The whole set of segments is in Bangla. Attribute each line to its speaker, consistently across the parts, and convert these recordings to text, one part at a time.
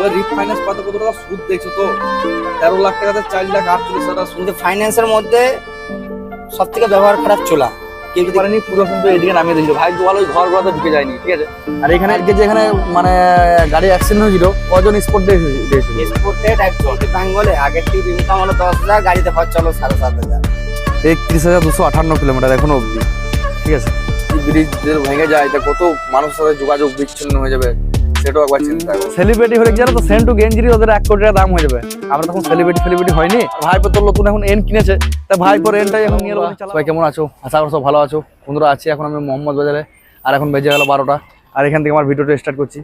Speaker 1: তবে রিফাইন্যান্স কত কত টাকা সুদ দেখছ তো? তেরো লাখ টাকাতে চার লাখ আটচল্লিশ হাজার টাকা সুদ।
Speaker 2: ফাইন্যান্সের মধ্যে সব থেকে ব্যবহার খারাপ চোলা।
Speaker 1: কেউ যদি পারেনি পুরো কিন্তু এদিকে নামিয়ে দিয়েছিল ভাই ঘর ঘর ঢুকে যায়নি ঠিক আছে?
Speaker 3: আর এখানে আজকে যে এখানে মানে গাড়ি অ্যাক্সিডেন্ট হয়েছিল কজন স্পট দিয়েছিল
Speaker 2: এক্সপোর্টেড একজন বেঙ্গলে। আগের টিপ ইনকাম হলো দশ হাজার গাড়িতে খরচ হলো সাড়ে সাত হাজার।
Speaker 3: একত্রিশ হাজার দুশো আটান্ন কিলোমিটার এখনও অবধি ঠিক আছে?
Speaker 1: ব্রিজের ভেঙে যায় তা কত মানুষের সাথে যোগাযোগ বিচ্ছিন্ন হয়ে যাবে? সেটাও একবার চিন্তা করো।
Speaker 3: সেলিব্রিটি হলে জানো তো সেন্টু গেঞ্জিরি ওদের এক কোটি টাকা দাম হয়ে যাবে। আমরা তখন সেলিব্রিটি সেলিব্রিটি হয়নি। ভাইপো তোর নতুন এখন এন কিনেছে। তা ভাইপোর এনটাই এখন নিয়ে। সবাই কেমন আছো? আশা করি সব ভালো আছো। বন্ধুরা আছি এখন আমি মোহাম্মদ বাজারে। আর এখন বেজে গেল বারোটা। আর এখান থেকে আমার ভিডিওটা স্টার্ট করছি।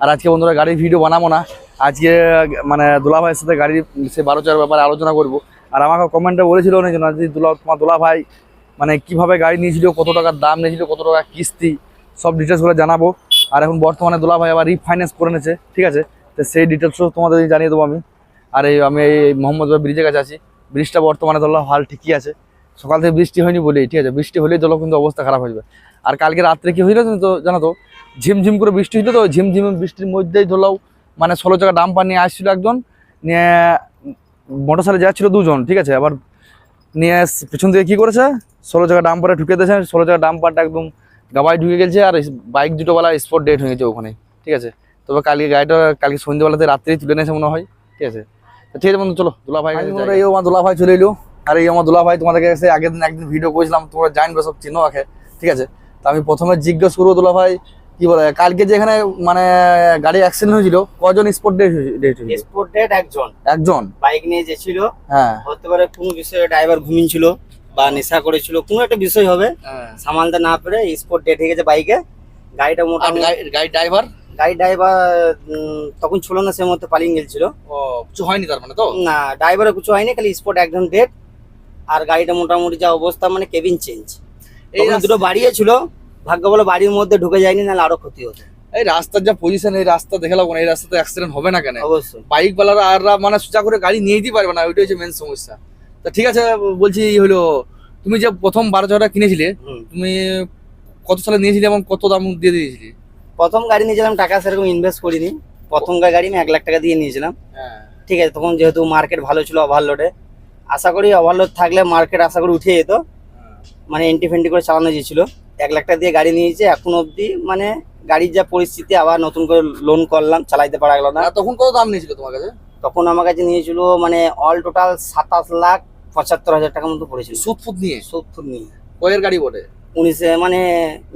Speaker 3: আর আজকে বন্ধুরা গাড়ির ভিডিও বানাবো না। আজকে মানে দুলা ভাইয়ের সাথে গাড়ির সে বারো চার ব্যাপারে আলোচনা করব। আর আমাকে কমেন্টে বলেছিল অনেক জন যে দুলা তোমার দুলা ভাই মানে কীভাবে গাড়ি নিয়েছিল কত টাকার দাম নিয়েছিল কত টাকা কিস্তি সব ডিটেলসগুলো জানাব। আর এখন বর্তমানে দোলা ভাই আবার রিফাইন্যান্স করে নিয়েছে, ঠিক আছে? তো সেই ডিটেলসও তোমাদের জানিয়ে দেবো আমি। আর এই, আমি এই মোহাম্মদপুর ব্রিজের কাছে আছি। ব্রিজটা বর্তমানে ধরো হাল ঠিকই আছে। সকাল থেকে বৃষ্টি হয়নি বলেই, ঠিক আছে? বৃষ্টি হলেই ধরো কিন্তু অবস্থা খারাপ হয়ে যাবে। আর কালকে রাত্রে কি হইল তো, জানো তো? ঝিমঝিম করে বৃষ্টি হইল তো, ঝিমঝিম বৃষ্টির মধ্যেই ধরলাও মানে ষোলো টাকা ডাম্পার নিয়ে আসছিল একজন, নিয়ে মোটর সাইকেলে যাচ্ছিল দুজন, ঠিক আছে? আবার নিয়ে পেছন থেকে কি করেছে? ষোলো টাকা ডাম্পারে ঢুকে দিয়েছে। ষোলো টাকা ডাম্পারটা একদম গাবায় ঢুকে গেছে আর বাইক দুটো বেলা স্পট ডেট হয়ে গেছে ওখানে ঠিক আছে? তবে কালকে গাড়িটা কালকে সন্ধ্যেবেলাতে রাত্রেই তুলে নিয়েছে মনে হয় ঠিক আছে? তো ঠিক আছে বন্ধু চলো দুলা ভাই এই আমার দুলা ভাই চলে এলো। আর এই আমার দুলা ভাই তোমাদের কাছে আগের দিন একদিন ভিডিও করেছিলাম তোমরা জানবে সব চিনো আগে ঠিক আছে? তো আমি প্রথমে জিজ্ঞেস করব দুলা ভাই কি বলে? কালকে যে এখানে মানে গাড়ি অ্যাক্সিডেন্ট হয়েছিল কজন স্পট ডেট ডেট হয়েছিল?
Speaker 2: ডেট একজন।
Speaker 3: একজন।
Speaker 2: বাইক নিয়ে যেছিল
Speaker 3: হ্যাঁ।
Speaker 2: হতে পারে কোনো বিষয়ে ড্রাইভার ঘুমিয়েছিল। বা নেশা করেছিল কোনো একটা বিষয় হবে সামালতে না পেরে স্পোর্ট ডেট হয়ে গেছে বাইকে গাড়িটা মোটামুটি
Speaker 1: গাড়ি- ড্রাইভার
Speaker 2: গাড়ি ড্রাইভার তখন ছিল না সে মধ্যে পালিয়ে গেছিল
Speaker 1: ও কিছু হয়নি তার মানে তো?
Speaker 2: না ড্রাইভারের কিছু হয়নি খালি স্পট একজন ডেট আর গাড়িটা মোটামুটি যা অবস্থা মানে কেবিন চেঞ্জ
Speaker 1: এই
Speaker 2: দুটো বাড়িয়েছিল ভাগ্য বলে বাড়ির মধ্যে ঢুকে যায়নি নাহলে আরও ক্ষতি হতো।
Speaker 1: এই রাস্তার যা পজিশন এই রাস্তা দেখালাম এই রাস্তাতে অ্যাক্সিডেন্ট হবে না কেন?
Speaker 2: অবশ্যই।
Speaker 1: বাইক বালারা আর মানে সোজা করে গাড়ি নিয়ে যেতে পারবে না ওইটাই হচ্ছে মেন সমস্যা। তা ঠিক আছে বলছি হলো তুমি যে প্রথম বারো হাজার টাকা কিনেছিলে তুমি কত সালে নিয়েছিলে এবং কত দাম দিয়ে দিয়েছিলে?
Speaker 2: প্রথম গাড়ি নিয়েছিলাম টাকা সেরকম ইনভেস্ট করিনি। প্রথম গাড়ি আমি এক লাখ টাকা দিয়ে নিয়েছিলাম।
Speaker 1: হ্যাঁ।
Speaker 2: ঠিক আছে তখন যেহেতু মার্কেট ভালো ছিল ওভারলোডে আশা করি ওভারলোড থাকলে মার্কেট আশা করি উঠে যেত। মানে এন্টি ফেন্টি করে চালানো যেছিল। এক লাখ টাকা দিয়ে গাড়ি নিয়েছে এখন অবধি মানে গাড়ির যা পরিস্থিতি আবার নতুন করে লোন করলাম চালাইতে পারা গেল না।
Speaker 1: তখন কত দাম নিয়েছিল তোমার কাছে?
Speaker 2: তখন আমার কাছে নিয়েছিল মানে অল টোটাল সাতাশ লাখ পঁচাত্তর হাজার টাকার মতো পড়েছিল।
Speaker 1: সুদ ফুদ নিয়ে?
Speaker 2: সত্তর নিয়ে।
Speaker 1: কয়ের গাড়ি বটে?
Speaker 2: উনিশে মানে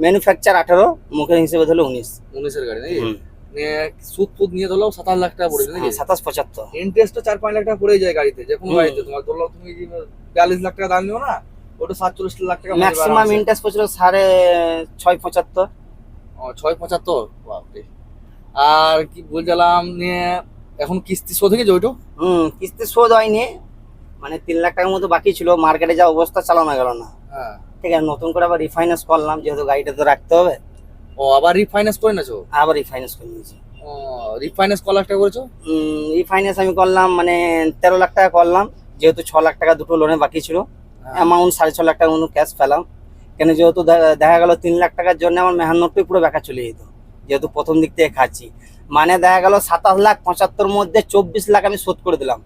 Speaker 2: ম্যানুফ্যাকচার আঠারো মুখের হিসেবে ধরলে উনিশ।
Speaker 1: উনিশের গাড়ি নাকি? সুদ ফুদ নিয়ে ধরলেও সাতাশ লাখ টাকা পড়েছে নাকি?
Speaker 2: সাতাশ পঁচাত্তর।
Speaker 1: ইন্টারেস্টও চার পাঁচ লাখ টাকা পড়ে যায় গাড়িতে যে কোনো গাড়িতে। তোমার ধরলো তুমি বিয়াল্লিশ লাখ টাকা দাম নিও না? ওটা সাতচল্লিশ লাখ টাকা
Speaker 2: ম্যাক্সিমাম ইন্টারেস্ট পড়ছিল সাড়ে ছয় পঁচাত্তর।
Speaker 1: ও, ছয় পঁচাত্তর? বাপরে। আর কি বলছিলাম নিয়ে এখন কিস্তি শোধ হয়ে গেছে ওইটা?
Speaker 2: হুম কিস্তি শোধ হয়নি। মানে তিন লাখ টাকার মতো বাকি ছিল মার্কেটে যা অবস্থা চালানো গেল না।
Speaker 1: হ্যাঁ।
Speaker 2: ঠিক আছে নতুন করে আবার রিফাইন্যান্স করলাম যেহেতু গাড়িটা তো রাখতে হবে।
Speaker 1: ও আবার রিফাইন্যান্স করে নেছো
Speaker 2: আবার রিফাইন্যান্স করে নিয়েছি।
Speaker 1: ও রিফাইন্যান্স ক লাখ টাকা করেছ?
Speaker 2: রিফাইন্যান্স আমি করলাম মানে তেরো লাখ টাকা করলাম যেহেতু ছ লাখ টাকা দুটো লোনে বাকি ছিল। অ্যামাউন্ট সাড়ে ছ লাখ টাকা মতো ক্যাশ পেলাম। কেন যেহেতু দেখা গেল তিন লাখ টাকার জন্য আমার মেহান্নটাই পুরো বেকার চলে যেত যেহেতু প্রথম দিক থেকে খাচ্ছি। মানে দেখা গেল সাতাশ লাখ পঁচাত্তর মধ্যে চব্বিশ লাখ আমি শোধ করে দিলাম।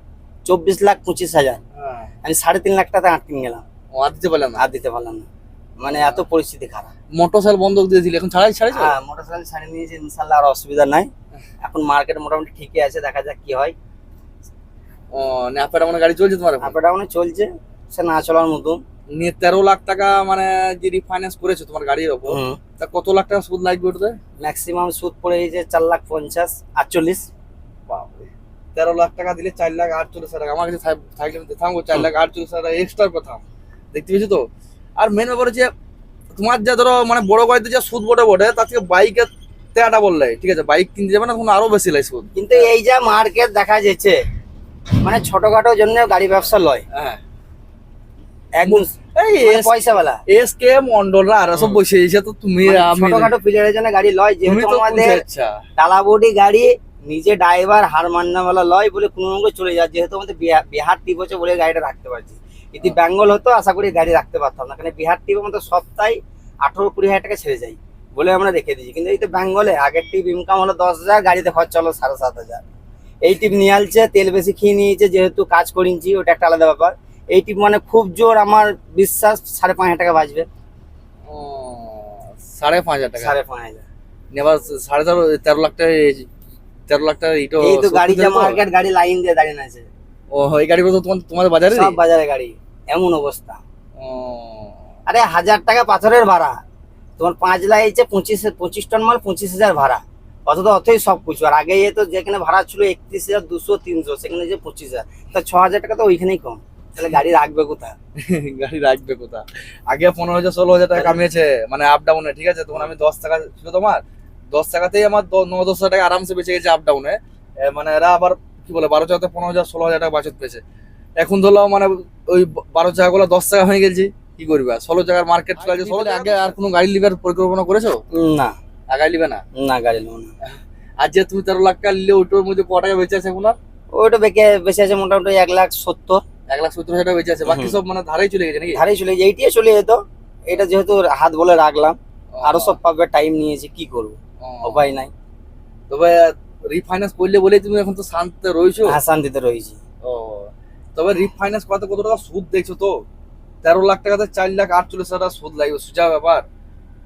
Speaker 2: চব্বিশ লাখ পঁচিশ হাজার।
Speaker 1: হ্যাঁ।
Speaker 2: আমি সাড়ে তিন লাখ টাকা আটকে গেলাম
Speaker 1: ও আর দিতে পারলাম না?
Speaker 2: আর দিতে পারলাম না। মানে এত পরিস্থিতি খারাপ।
Speaker 1: মোটর সাইকেল বন্ধক দিয়ে দিলে এখন ছাড়াই ছাড়াই
Speaker 2: হ্যাঁ মোটরসাইকেল ছাড়িয়ে নিয়েছি ইনশাল্লাহ আর অসুবিধা নাই। এখন মার্কেট মোটামুটি ঠিকই আছে দেখা যাক কি হয়।
Speaker 1: ও ন্যাপের মানে গাড়ি চলছে তোমার?
Speaker 2: আপটা মানে চলছে সে না চলার মতন।
Speaker 1: নিয়ে তেরো লাখ টাকা মানে যে রিফাইন্যান্স করেছ তোমার গাড়ির ওপর তা কত লাখ টাকা সুদ লাগবে ওটাতে?
Speaker 2: ম্যাক্সিমাম সুদ পড়ে গেছে চার লাখ পঞ্চাশ আটচল্লিশ।
Speaker 1: তেরো লাখ টাকা দিলে চার লাখ আটচল্লিশ হাজার টাকা। আমার কাছে থাক- থাকলে থামবো চার লাখ আটচল্লিশ হাজার টাকা এক্সট্রা কথা। দেখতে পেয়েছ তো? আর মেন ব্যাপার হচ্ছে তোমার যা ধরো মানে বড় গাড়িতে যা সুদ বটে বটে তার থেকে বাইকের তেয়াটা বললে ঠিক আছে? বাইক কিনতে যাবে না তখন আরও বেশি লাগে সুদ।
Speaker 2: কিন্তু এই যা মার্কেট দেখা যাচ্ছে মানে ছোটখাটোর জন্য গাড়ি ব্যবসা লয়।
Speaker 1: হ্যাঁ।
Speaker 2: একদম
Speaker 1: এই
Speaker 2: মানে পয়সাওয়ালা।
Speaker 1: এস কে মন্ডলরা আর সব বসে তো তুমি
Speaker 2: মানে
Speaker 1: আমি
Speaker 2: ছোটখাটো প্লেয়ারের জন্য গাড়ি লয় যেহেতু আমাদের
Speaker 1: আচ্ছা।
Speaker 2: টালাবডি গাড়ি নিজে ড্রাইভার হার মান্নাওয়ালা লয় বলে কোনো রকম চলে যায় যেহেতু আমাদের বিহা- বিহার টিপ হচ্ছে বলে গাড়িটা রাখতে পারছি। যদি বেঙ্গল হতো আশা করি গাড়ি রাখতে পারতাম না কারণ বিহার টিপ আমাদের সপ্তাহে আঠেরো কুড়ি হাজার টাকা ছেড়ে যায় বলে আমরা রেখে দিয়েছি। কিন্তু এই তো বেঙ্গলে আগের টিপ ইনকাম হলো দশ হাজার গাড়িতে খরচা হলো সাড়ে সাত হাজার। এই টিপ নিয়ে আলছে তেল বেশি খেয়ে নিয়েছে যেহেতু কাজ করিনছি ওটা একটা আলাদা ব্যাপার। এই টিপ মানে খুব জোর আমার বিশ্বাস সাড়ে পাঁচ হাজার টাকা বাঁচবে।
Speaker 3: সাড়ে পাঁচ হাজার টাকা?
Speaker 2: সাড়ে পাঁচ হাজার।
Speaker 3: এবার সাড়ে তেরো তেরো লাখ টাকা তেরো লাখ টাকা ইটো
Speaker 2: এই তো গাড়ি যা মার্কেট গাড়ি লাইন দিয়ে দাঁড়িয়ে আছে।
Speaker 3: ও এই গাড়িগুলো তো তোমার তোমাদের বাজারে?
Speaker 2: সব বাজারে গাড়ি এমন অবস্থা।
Speaker 3: ও।
Speaker 2: আরে হাজার টাকা পাথরের ভাড়া। তোমার পাঁচ লাইছে পঁচিশ পঁচিশ টন মাল পঁচিশ হাজার ভাড়া। অত তো অতই সব কিছু। আর আগে তো যেখানে ভাড়া ছিল একত্রিশ হাজার দুশো তিনশো সেখানে যে পঁচিশ হাজার। তা ছ হাজার টাকা তো ওইখানেই কম। তাহলে গাড়ি রাখবে কোথায়?
Speaker 3: গাড়ি রাখবে কোথা আগে পনেরো হাজার ষোলো হাজার টাকা কামিয়েছে মানে আপ ডাউনে ঠিক আছে? তখন আমি দশ টাকা ছিল তোমার দশ টাকাতেই আমার ন দশ হাজার টাকা আরামসে বেঁচে গেছে আপ ডাউনে মানে এরা আবার কি বলে বারো টাকাতে পনেরো হাজার ষোলো হাজার টাকা বাচত পেয়েছে। এখন ধরো মানে ওই বারো টাকাগুলো দশ টাকা হয়ে গেছে কি করবে? ষোলো টাকার মার্কেট চলে আছে ষোলো আগে আর কোনো গাড়ি লিবার পরিকল্পনা করেছ?
Speaker 2: না।
Speaker 3: আগাই লিবে না?
Speaker 2: না গাড়ি নেব না।
Speaker 3: আর যে তুমি তেরো লাখ টাকা নিলে ওইটার মধ্যে ক টাকা বেঁচে আছে এখন আর?
Speaker 2: ওইটা বেঁকে বেশি আছে মোটামুটি এক লাখ সত্তর।
Speaker 3: এক লাখ সত্তর হাজার টাকা বেঁচে আছে বাকি সব মানে ধারেই চলে গেছে নাকি?
Speaker 2: ধারে চলে গেছে এইটিয়ে চলে যেত। এটা যেহেতু হাত বলে রাখলাম আরও সব পাবে টাইম নিয়েছে কি করব। উপায় নাই।
Speaker 3: তবে রিফাইন্যান্স করলে বলেই তুমি এখন তো শান্তিতে রয়েছো?
Speaker 2: হ্যাঁ শান্তিতে রয়েছি।
Speaker 3: ও তবে রিফাইন্যান্স কত কত টাকা সুদ দেখছ তো? তেরো লাখ টাকাতে চার লাখ আটচল্লিশ হাজার টাকা সুদ লাগবে সোজা ব্যাপার।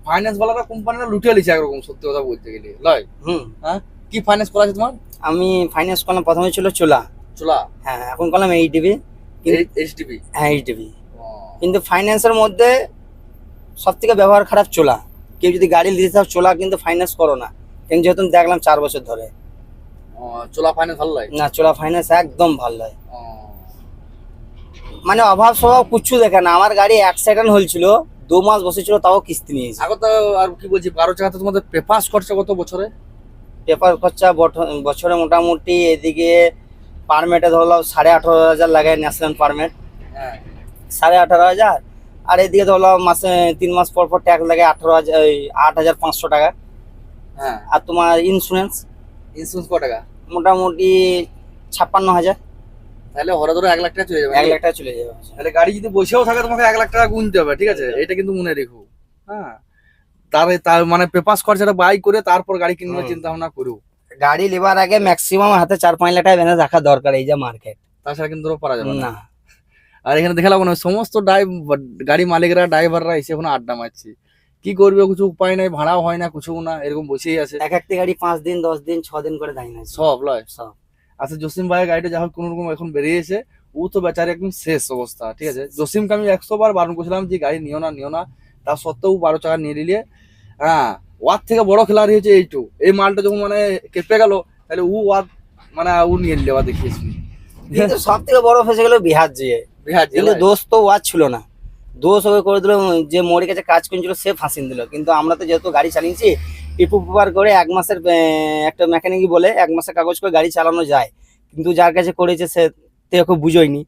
Speaker 3: ফাইন্যান্স বালারা কোম্পানিরা লুটে লিছে একরকম সত্যি কথা বলতে গেলে। লয়?
Speaker 2: হুম। হ্যাঁ?
Speaker 3: কি ফাইন্যান্স করা আছে তোমার?
Speaker 2: আমি ফাইন্যান্স করলাম প্রথমে ছিল চোলা।
Speaker 3: চোলা?
Speaker 2: হ্যাঁ এখন করলাম এইটিভি
Speaker 3: এইচডিবি
Speaker 2: হ্যাঁ এইটিভি কিন্তু ফাইন্যান্সের মধ্যে সব থেকে ব্যবহার খারাপ চোলা। কেউ যদি গাড়ি নিতে চাও চোলা কিন্তু ফাইন্যান্স করো না। কিন্তু যেহেতু দেখলাম চার বছর ধরে।
Speaker 3: চোলা ফাইন্যান্স ভালো লাগে?
Speaker 2: না চোলা ফাইন্যান্স একদম ভালো
Speaker 3: ও,
Speaker 2: মানে অভাব স্বভাব কুচ্ছু দেখে না। আমার গাড়ি অ্যাক্সিডেন্ট হয়েছিল দু মাস বসেছিল তাও কিস্তি নিয়েছে
Speaker 3: এখন তো আর কি বলছি বারো টাকাতে তোমাদের পেপার্স খরচা কত বছরে?
Speaker 2: পেপার খরচা বছরে মোটামুটি এদিকে পারমিটে ধরলাম সাড়ে আঠারো হাজার লাগে ন্যাশনাল পারমিট সাড়ে আঠারো হাজার? আর এদিকে ধরলাম মাসে তিন মাস পর পর ট্যাক্স লাগে আঠারো হাজার আট হাজার পাঁচশো টাকা।
Speaker 3: হ্যাঁ।
Speaker 2: আর তোমার ইন্স্যুরেন্স
Speaker 3: ইন্স্যুরেন্স ক টাকা?
Speaker 2: মোটামুটি ছাপ্পান্ন হাজার।
Speaker 3: তাহলে হরে ধরো এক লাখ টাকা চলে যাবে
Speaker 2: এক লাখ টাকা চলে যাবে।
Speaker 3: তাহলে গাড়ি যদি বসেও থাকে তোমাকে এক লাখ টাকা গুনতে হবে ঠিক আছে? এটা কিন্তু মনে রেখো। হ্যাঁ। তার তার মানে পেপার্স খরচাটা বাই করে তারপর গাড়ি কিনবার চিন্তা ভাবনা করো।
Speaker 2: গাড়ি নেবার আগে ম্যাক্সিমাম হাতে চার পাঁচ লাখ টাকা বেঁধে রাখা দরকার এই যে মার্কেট
Speaker 3: তাছাড়া কিন্তু ধরো পারা যাবে না। আর এখানে দেখালাম না সমস্ত ড্রাইভ গাড়ি মালিকরা ড্রাইভাররা এসে এখন আড্ডা মারছে। কি করবে কিছু উপায় নাই ভাড়াও হয় না কিছু না এরকম বসেই আছে।
Speaker 2: এক একটা গাড়ি পাঁচ দিন দশ দিন ছ দিন করে দাঁড়িয়ে আছে।
Speaker 3: সব লয়
Speaker 2: সব।
Speaker 3: আচ্ছা জসিম ভাইয়ের গাড়িটা যা হোক কোনো রকম এখন বেরিয়েছে ও তো বেচারে একদম শেষ অবস্থা ঠিক আছে? জসিমকে আমি একশো বার বারণ করছিলাম যে গাড়ি নিও না নিও না। তা সত্ত্বেও বারো টাকা নিয়ে নিলে। হ্যাঁ ওয়ার থেকে বড় খেলাড়ি হচ্ছে এইটু এই মালটা যখন মানে কেঁপে গেল তাহলে ও ওয়ার মানে ও নিয়ে নিলে দেখিয়েছি
Speaker 2: সব থেকে বড় ফেসে গেল বিহার যে
Speaker 3: বিহার
Speaker 2: কিন্তু দোষ তো ওয়াজ ছিল না। দোষ ওকে করে দিল যে মোড়ের কাছে কাজ করছিল সে ফাঁসিন দিল। কিন্তু আমরা তো যেহেতু গাড়ি চালিয়েছি টিপু পেপার করে এক মাসের একটা মেকানিকই বলে এক মাসের কাগজ করে গাড়ি চালানো যায়। কিন্তু যার কাছে করেছে সে তো ওকে বুঝোয়নি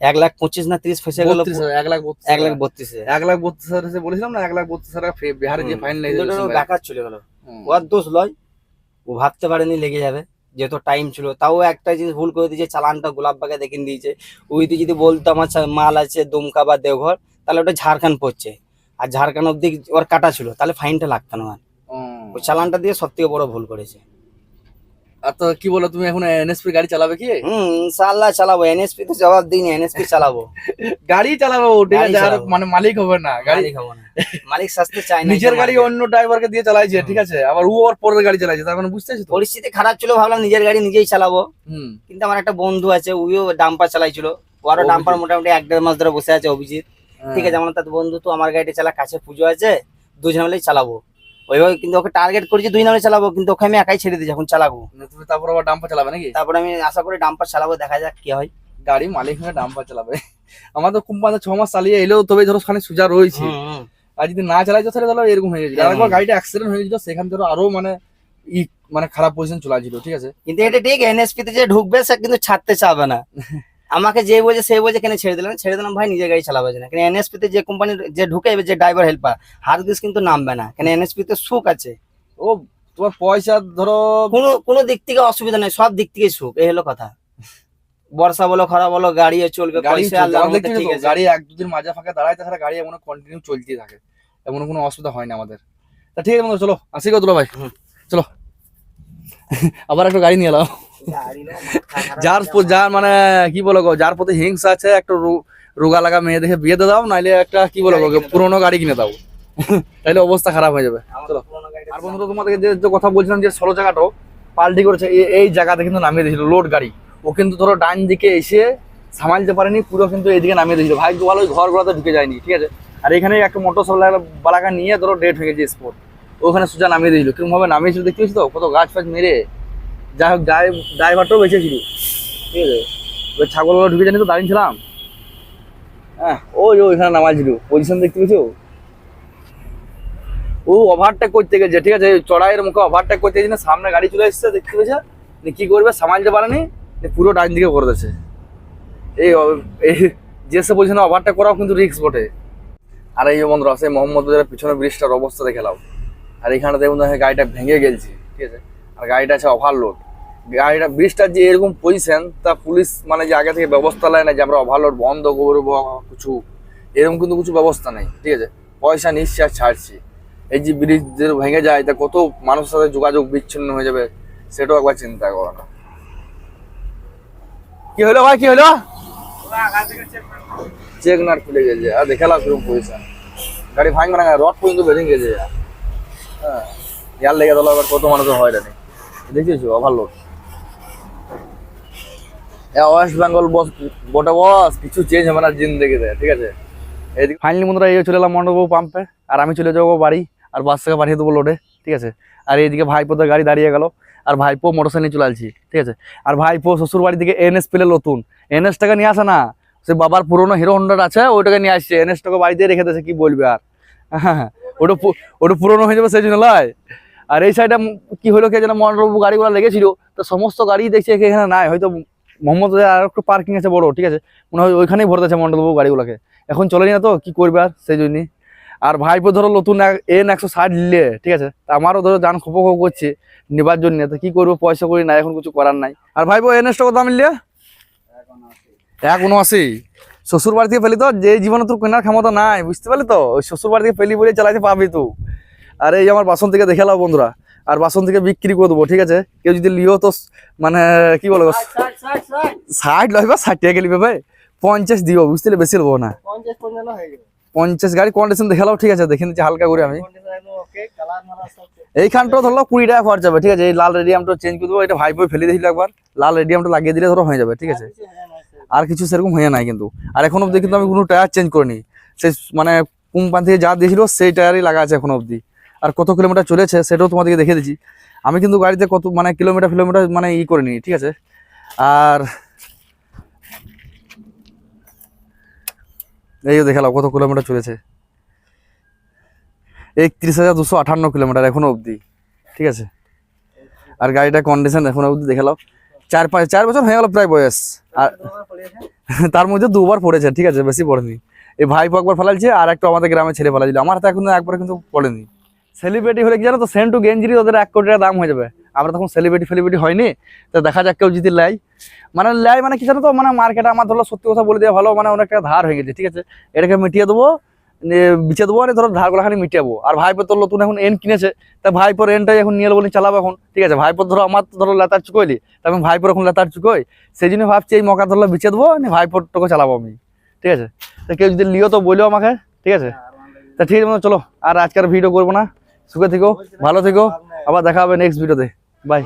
Speaker 2: এক লাখ পঁচিশ না তিরিশ ফেসে গেল।
Speaker 3: এক লাখ
Speaker 2: এক লাখ। বত্রিশ।
Speaker 3: এক লাখ বত্রিশ হাজার বলেছিলাম না এক লাখ বত্রিশ হাজার বিহারে যে
Speaker 2: হুম।
Speaker 3: ফাইন
Speaker 2: কিন্তু বেকার চলে গেল ওর দোষ লয়। ও ভাবতে পারেনি লেগে যাবে। যেহেতু টাইম ছিল তাও একটা জিনিস ভুল করে দিয়েছে চালানটা গোলাপবাগে দেখে দিয়েছে। ওইতে যদি বলতো আমার মাল আছে দুমকা বা দেওঘর তাহলে ওটা ঝাড়খান্ড পড়ছে। আর ঝাড়খান্ড অব্দি ওর কাটা ছিল তাহলে ফাইনটা লাগতো না ওই চালানটা দিয়ে সব থেকে বড় ভুল করেছে।
Speaker 3: আর তো কি বলো তুমি এখন এনএসপি গাড়ি চালাবে কি?
Speaker 2: হুম ইনশাআল্লাহ চালাবো। এনএসপি তো জবাব দিইনি এনএসপি চালাবো।
Speaker 3: গাড়ি চালাবে ও ঠিক আছে আর
Speaker 2: চালাবো।
Speaker 3: মানে মালিক হবে না গাড়ি
Speaker 2: খাব না। মালিক শাস্তি চাই না
Speaker 3: নিজের গাড়ি। অন্য ড্রাইভারকে দিয়ে চালাইছে। ঠিক আছে? আবার ও ওর পরের গাড়ি চালাইছে তার মানে বুঝতে পারছ তো?
Speaker 2: পরিস্থিতি খারাপ ছিল ভাবলাম নিজের গাড়ি নিজেই চালাবো।
Speaker 3: হুম।
Speaker 2: কিন্তু আমার একটা বন্ধু আছে ওইও ডাম্পার চালাইছিল। ওরও। ডাম্পার মোটামুটি এক দেড় মাস ধরে বসে আছে অভিজিৎ। ঠিক আছে আমার তার বন্ধু তো আমার গাড়িটা চালা কাছে পুজো আছে দুজন মিলেই চালাবো। ওইভাবে কিন্তু ওকে টার্গেট করেছি দুই নামে চালাবো কিন্তু ওকে আমি একাই ছেড়ে দিই যখন চালাবো।
Speaker 3: তুমি তারপর আবার ডাম্পার চালাবে নাকি?
Speaker 2: তারপরে আমি আশা করি ডাম্পার চালাবো দেখা যাক কি হয়।
Speaker 3: গাড়ি মালিক হয়ে ডাম্পার চালাবে। আমাদের কোম্পানি ছ মাস চালিয়ে এলেও তবে ধরো খানিক সুজা রয়েছে। আর যদি না চালাইছো তাহলে ধরো এরকম হয়ে গেছে আর একবার গাড়িটা অ্যাক্সিডেন্ট হয়ে গেছিল সেখান ধরো আরও মানে ই মানে খারাপ পজিশন চলে ছিল ঠিক আছে?
Speaker 2: কিন্তু এটা ঠিক এনএসপি তে যে ঢুকবে সে কিন্তু ছাড়তে চাবে না। আমাকে যে বোঝে সে বোঝে কেন ছেড়ে দিলাম? ছেড়ে দিলাম ভাই নিজের গাড়ি চালাবে না কেন এনএসপি তে যে কোম্পানি যে ঢুকে যে ড্রাইভার হেল্পার হারগিস কিন্তু নামবে না। কেন এনএসপি তে সুখ আছে?
Speaker 3: ও তোমার পয়সা ধরো
Speaker 2: কোনো কোনো দিক থেকে অসুবিধা নেই সব দিক থেকে সুখ এই হলো কথা। বর্ষা বলো খরা বলো গাড়িও চলবে
Speaker 3: গাড়ি গাড়ি এক দুদিন মাঝে ফাঁকা দাঁড়ায় তাছাড়া গাড়ি এমন কন্টিনিউ চলতেই থাকে। এমন কোনো অসুবিধা হয় না আমাদের। তা ঠিক আছে চলো আসি গো দুলো ভাই। চলো। আবার একটা গাড়ি নিয়ে এলাম। যার যার মানে কি বলো গো যার প্রতি হিংসা আছে একটা রোগা লাগা মেয়ে দেখে বিয়ে দাও নাইলে একটা কি বলো গো পুরোনো গাড়ি কিনে দাও। তাহলে অবস্থা খারাপ হয়ে যাবে। চলো। আর বন্ধুরা তোমাদেরকে যে কথা বলছিলাম যে ষোলো জায়গাটাও পাল্টি করেছে এই- জায়গাতে কিন্তু নামিয়ে দিয়েছিল লোড গাড়ি। ও কিন্তু ধরো ডান দিকে এসে সামালতে পারেনি পুরো কিন্তু এইদিকে নামিয়ে দিয়েছিল। ভাগ্য ভালো ওই ঘরগুলোতে ঢুকে যায়নি ঠিক আছে? আর এখানে একটা মোটর বালাকা নিয়ে ধরো ডেট হয়ে গেছে স্পোর্ট। ওখানে সোজা নামিয়ে দিয়েছিল। কীরকম ভাবে নামিয়েছিল দেখতে পেয়েছি তো? কত গাছ ফাছ মেরে। যাই হোক ড্রাইভারটাও বেঁচেছিল ঠিক আছে? ছাগলগুলো ঢুকে জানি তো দাঁড়িয়ে ছিলাম। হ্যাঁ ওই ওই এখানে নামাইছিল। পজিশন দেখতে পেয়েছ? ও ওভারটেক করতে গেছে ঠিক আছে? চড়াইয়ের মুখে ওভারটেক করতে গেছে না, সামনে গাড়ি চলে এসেছে দেখতে পেয়েছে? কি করবে সামালতে পারেনি পুরো ডান দিকে করে দিয়েছে এই যে সে বলছে না ওভারটেক করাও কিন্তু রিস্ক বটে। আর এই বন্ধুরা সেই মোহাম্মদ পিছনে ব্রিজটার অবস্থা দেখে আর এখানে দেখুন দেখে গাড়িটা ভেঙে গেছে ঠিক আছে? আর গাড়িটা আছে ওভারলোড গাড়িটা ব্রিজটার যে এরকম পজিশন তা পুলিশ মানে যে আগে থেকে ব্যবস্থা নেয় না যে আমরা ওভারলোড বন্ধ করব, কিছু, এরকম কিন্তু কিছু ব্যবস্থা নেই, ঠিক আছে? পয়সা নিচ্ছে আর ছাড়ছি। এই যে ব্রিজ যে ভেঙে যায়, তা কত মানুষের সাথে যোগাযোগ বিচ্ছিন্ন হয়ে যাবে, সেটাও একবার চিন্তা করো না। কি হলো ভাই, কি হলো? চেক নাট খুলে গেছে। আর দেখালাম কীরকম পজিশন গাড়ি ভাঙবে না, রড পর্যন্ত বেরিয়ে গেছে। হ্যাঁ ইয়ার লেগে দিল এবার কত মানুষের হয় হয়রানি। দেখেছ ওভারলোড ওয়েস্ট বেঙ্গল বস বটে বস কিছু চেঞ্জ হবে না জিন্দেগিতে, ঠিক আছে? এদিকে ফাইনালি বন্ধুরা এই চলে এলাম মন্ডপ পাম্পে আর আমি চলে যাব বাড়ি, আর বাস থেকে পাঠিয়ে দেবো লোডে ঠিক আছে? আর এইদিকে ভাইপোদের গাড়ি দাঁড়িয়ে গেল, আর ভাইপো মোটরসাইকেল চলে আসছি, ঠিক আছে? আর ভাইপো শ্বশুর বাড়ি থেকে এনএস পেলে নতুন। এনএস টাকা নিয়ে আসে না, সে বাবার পুরোনো হিরো হন্ডার আছে, ওইটাকে নিয়ে আসছে এনএস টাকা বাড়িতে রেখে দিয়েছে, কি বলবে আর? হ্যাঁ ওটা ওটা পুরোনো হয়ে যাবে সেই জন্য লয়। আর এই সাইডে কি হলো কে যেন মন্ডপ গাড়িগুলো লেগেছিল, তো সমস্ত গাড়ি দেখছি এখানে নাই, হয়তো মোহাম্মদ আর একটু পার্কিং আছে বড়, ঠিক আছে? মনে হয় ওইখানেই ভরে আছে মন্ডলবাবু গাড়িগুলোকে। এখন চলেনি না তো, কি করবে আর সেই জন্যই আর ভাইপো ধরো নতুন এন একশো ষাট নিলে, ঠিক আছে? আমারও ধরো যান খোপো খোপ করছে নেবার জন্য, তো কি করব, পয়সা করি না এখন কিছু করার নাই। আর ভাইপো এন এসটা কত মিললে এক উনআশি। শ্বশুর বাড়ি থেকে ফেলি তো, যে জীবনে তোর কেনার ক্ষমতা নাই, বুঝতে পারলি তো? ওই শ্বশুর বাড়ি থেকে পেলি বলে চালাতে পাবি তুই আর এই আমার বাসন থেকে দেখে নাও বন্ধুরা। আর বাসন থেকে বিক্রি করে দেবো ঠিক আছে? কেউ যদি লিও তো মানে কি বলব ষাট লয় বা ষাট টাকা লিবে ভাই। পঞ্চাশ দিও বুঝতে বেশি নেব না। পঞ্চাশ গাড়ি কন্ডিশন দেখালাও ঠিক আছে? দেখে নিচ্ছি হালকা করে আমি। এইখানটাও ধরো কুড়ি টাকা খরচ হবে ঠিক আছে? এই লাল রেডিয়ামটা চেঞ্জ করে দেবো এটা ভাই বই ফেলে দিয়েছিল একবার। লাল রেডিয়ামটা লাগিয়ে দিলে ধরো হয়ে যাবে ঠিক আছে? আর কিছু সেরকম হয়ে নাই কিন্তু। আর এখন অবধি কিন্তু আমি কোনো টায়ার চেঞ্জ করিনি। সেই মানে কোম্পানি থেকে যা দিয়েছিল সেই টায়ারই লাগা আছে এখন অবধি। আর কত কিলোমিটার চলেছে সেটাও তোমাদেরকে দেখে দিচ্ছি। আমি কিন্তু গাড়িতে কত মানে কিলোমিটার কিলোমিটার মানে ই করে নিই ঠিক আছে? আর এই যে দেখালাম কত কিলোমিটার চলেছে। একত্রিশ হাজার দুশো আঠান্ন কিলোমিটার এখনও অবধি, ঠিক আছে? আর গাড়িটা কন্ডিশন এখনও অবধি দেখালাম। চার পাঁচ, চার বছর হয়ে গেল প্রায় বয়স। আর তার মধ্যে দুবার পড়েছে, ঠিক আছে? বেশি পড়েনি। এই ভাইপো একবার ফেলাইছে, আর একটা আমাদের গ্রামে ছেলে ফেলাইছিল। আমার তো এখন একবার কিন্তু পড়েনি। সেলিব্রিটি হলে কি জানো তো সেন্টু গেঞ্জিরি ওদের এক কোটি টাকা দাম হয়ে যাবে। আমরা তখন সেলিব্রিটি ফেলিব্রিটি হয়নি তো দেখা যাক কেউ যদি লাই। মানে লাই মানে কি জানো তো মানে মার্কেটে আমার ধরো সত্যি কথা বলে দেওয়া ভালো মানে অনেক টাকা ধার হয়ে গেছে ঠিক আছে? এটাকে মিটিয়ে দেবো বিচে দেবো আর ধরো ধারগুলো খালি মিটাবো। আর ভাইপো তোর নতুন এখন এন কিনেছে তা ভাইপোর এনটাই এখন নিয়ে বলে চালাবো এখন ঠিক আছে? ভাইপোর ধরো আমার তো ধরো লেতার চুকইলি তা আমি ভাইপোর এখন লেতার চুকই সেই জন্য ভাবছি এই মকা ধরলো বিচে দেবো নিয়ে ভাইপোর তোকে চালাবো আমি ঠিক আছে? তা কেউ যদি লিও তো বলল আমাকে ঠিক আছে? তা ঠিক আছে চলো আর আজকের ভিডিও করব না। সুখে থেকো ভালো থেকো। আবার দেখা হবে নেক্সট ভিডিওতে বাই